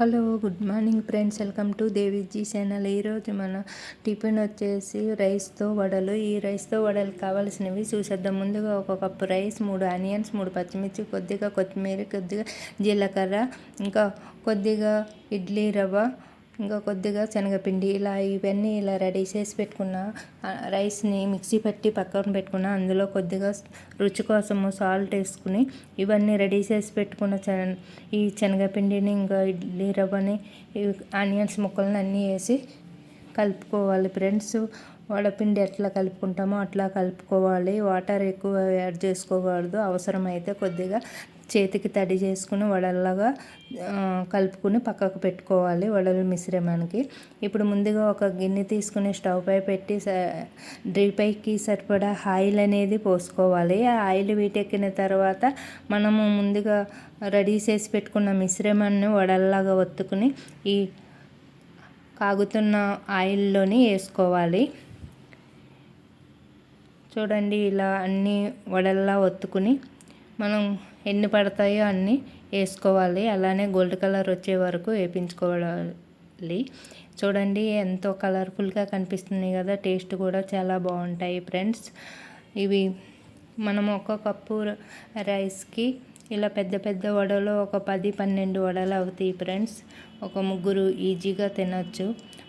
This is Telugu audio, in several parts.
Hello good morning friends. Welcome to Deviji channel. ఈరోజు మన టిఫిన్ వచ్చేసి రైస్తో వడలు. ఈ రైస్తో వడలు కావాల్సినవి చూసేద్దాం. ముందుగా ఒక కప్పు రైస్ మూడు ఆనియన్స్ మూడు పచ్చిమిర్చి కొద్దిగా కొత్తిమీర కొద్దిగా జీలకర్ర ఇంకా కొద్దిగా ఇడ్లీ రవ్వ ఇంకా కొద్దిగా శనగపిండి ఇలా ఇవన్నీ ఇలా రెడీ చేసి పెట్టుకున్న రైస్ని మిక్సీ పట్టి పక్కన పెట్టుకున్న అందులో కొద్దిగా రుచి కోసము సాల్ట్ వేసుకుని ఇవన్నీ రెడీ చేసి పెట్టుకున్న ఈ శనగపిండిని ఇంకా ఇడ్లీ రవ్వని ఆనియన్స్ ముక్కలను అన్నీ వేసి కలుపుకోవాలి ఫ్రెండ్స్. వడపిండి ఎట్లా కలుపుకుంటామో అట్లా కలుపుకోవాలి. వాటర్ ఎక్కువ యాడ్ చేసుకోకూడదు. అవసరమైతే కొద్దిగా చేతికి తడి చేసుకుని వడల్లాగా కలుపుకుని పక్కకు పెట్టుకోవాలి వడల మిశ్రమానికి. ఇప్పుడు ముందుగా ఒక గిన్నె తీసుకుని స్టవ్ పై పెట్టి పైకి సరిపడా ఆయిల్ అనేది పోసుకోవాలి. ఆ ఆయిల్ వీటెక్కిన తర్వాత మనము ముందుగా రెడీ చేసి పెట్టుకున్న మిశ్రమాన్ని వడల్లాగా ఒత్తుకుని ఈ కాగుతున్న ఆయిల్లోని వేసుకోవాలి. చూడండి ఇలా అన్నీ వడల్లా ఒత్తుకుని మనం ఎన్ని పడతాయో అన్ని వేసుకోవాలి. అలానే గోల్డ్ కలర్ వచ్చే వరకు వేపించుకోవాలి. చూడండి ఎంతో కలర్ఫుల్గా కనిపిస్తుంది కదా. టేస్ట్ కూడా చాలా బాగుంటాయి ఫ్రెండ్స్. ఇవి మనం ఒక కప్పు రైస్కి ఇలా పెద్ద పెద్ద వడలు ఒక పది పన్నెండు వడలు అవుతాయి ఫ్రెండ్స్. ఒక ముగ్గురు ఈజీగా తినచ్చు.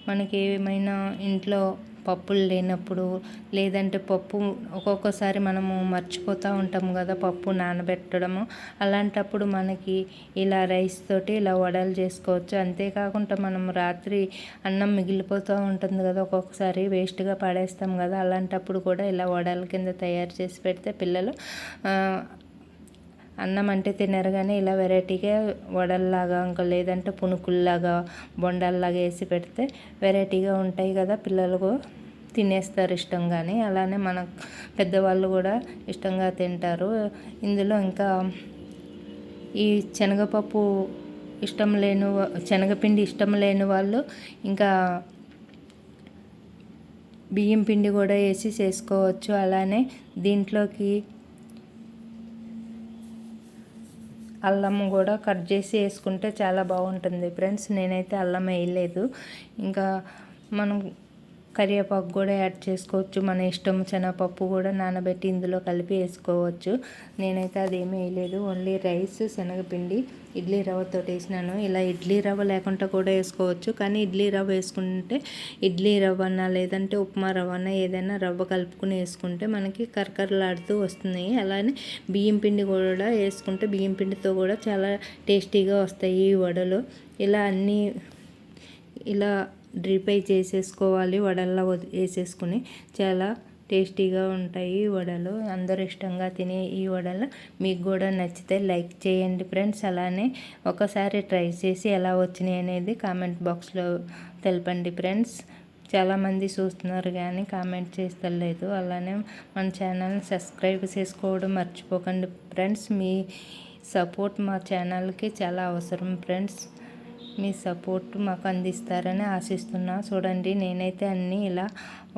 మనకి ఏమైనా ఇంట్లో పప్పులు లేనప్పుడు లేదంటే పప్పు ఒక్కొక్కసారి మనము మర్చిపోతూ ఉంటాం కదా పప్పు నానబెట్టడము. అలాంటప్పుడు మనకి ఇలా రైస్ తోటి ఇలా వడలు చేసుకోవచ్చు. అంతేకాకుండా మనం రాత్రి అన్నం మిగిలిపోతూ ఉంటుంది కదా ఒక్కొక్కసారి వేస్ట్గా పడేస్తాం కదా అలాంటప్పుడు కూడా ఇలా వడల కింద తయారు చేసి పెడితే పిల్లలు అన్నం అంటే తినరు కానీ ఇలా వెరైటీగా వడల్లాగా ఇంకా లేదంటే పునుకుల్లాగా బొండల్లాగా వేసి పెడితే వెరైటీగా ఉంటాయి కదా పిల్లలకు తినేస్తారు ఇష్టంగానే. అలానే మన పెద్దవాళ్ళు కూడా ఇష్టంగా తింటారు. ఇందులో ఇంకా ఈ శనగపప్పు ఇష్టం లేని శనగపిండి ఇష్టం లేని వాళ్ళు ఇంకా బియ్యం పిండి కూడా వేసి చేసుకోవచ్చు. అలానే దీంట్లోకి అల్లం కూడా కట్ చేసి వేసుకుంటే చాలా బాగుంటుంది. ఫ్రెండ్స్ నేనైతే అల్లం వేయలేదు. ఇంకా మనం కరివేపాకు కూడా యాడ్ చేసుకోవచ్చు. మన ఇష్టం శనగపప్పు కూడా నానబెట్టి ఇందులో కలిపి వేసుకోవచ్చు. నేనైతే అదేమీ వేయలేదు. ఓన్లీ రైస్ శనగపిండి ఇడ్లీ రవ్వతో వేసినాను. ఇలా ఇడ్లీ రవ్వ లేకుండా కూడా వేసుకోవచ్చు. కానీ ఇడ్లీ రవ్వ వేసుకుంటే ఇడ్లీ రవ్వ లేదంటే ఉప్మా రవ్వ అన్న ఏదైనా రవ్వ కలుపుకుని వేసుకుంటే మనకి కరకరలాడుతూ వస్తున్నాయి అలానే బియ్యం పిండి కూడా వేసుకుంటే బియ్యం పిండితో కూడా చాలా టేస్టీగా వస్తాయి ఈ వడలు. ఇలా అన్నీ ఇలా డ్రీపై చేసేసుకోవాలి వడల్లో వేసేసుకుని చాలా టేస్టీగా ఉంటాయి ఈ వడలు. అందరూ ఇష్టంగా తినే ఈ వడలు. మీకు కూడా నచ్చితే లైక్ చేయండి ఫ్రెండ్స్. అలానే ఒకసారి ట్రై చేసి ఎలా వచ్చినాయి అనేది కామెంట్ బాక్స్లో తెలపండి ఫ్రెండ్స్. చాలామంది చూస్తున్నారు కానీ కామెంట్ చేస్తలేదు. అలానే మన ఛానల్ని సబ్స్క్రైబ్ చేసుకోవడం మర్చిపోకండి ఫ్రెండ్స్. మీ సపోర్ట్ మా ఛానల్కి చాలా అవసరం ఫ్రెండ్స్. మీ సపోర్ట్ మాకు అందిస్తారని ఆశిస్తున్నా. చూడండి నేనైతే అన్నీ ఇలా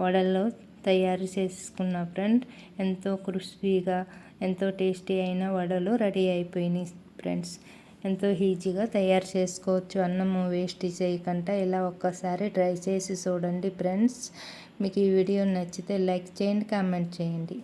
వడల్లో తయారు చేసుకున్న ఫ్రెండ్. ఎంతో క్రిస్పీగా ఎంతో టేస్టీ అయిన వడలు రెడీ అయిపోయినాయి ఫ్రెండ్స్. ఎంతో ఈజీగా తయారు చేసుకోవచ్చు. అన్నము వేస్ట్ చేయకుండా ఇలా ఒక్కసారి ట్రై చేసి చూడండి ఫ్రెండ్స్. మీకు ఈ వీడియో నచ్చితే లైక్ చేయండి కామెంట్ చేయండి.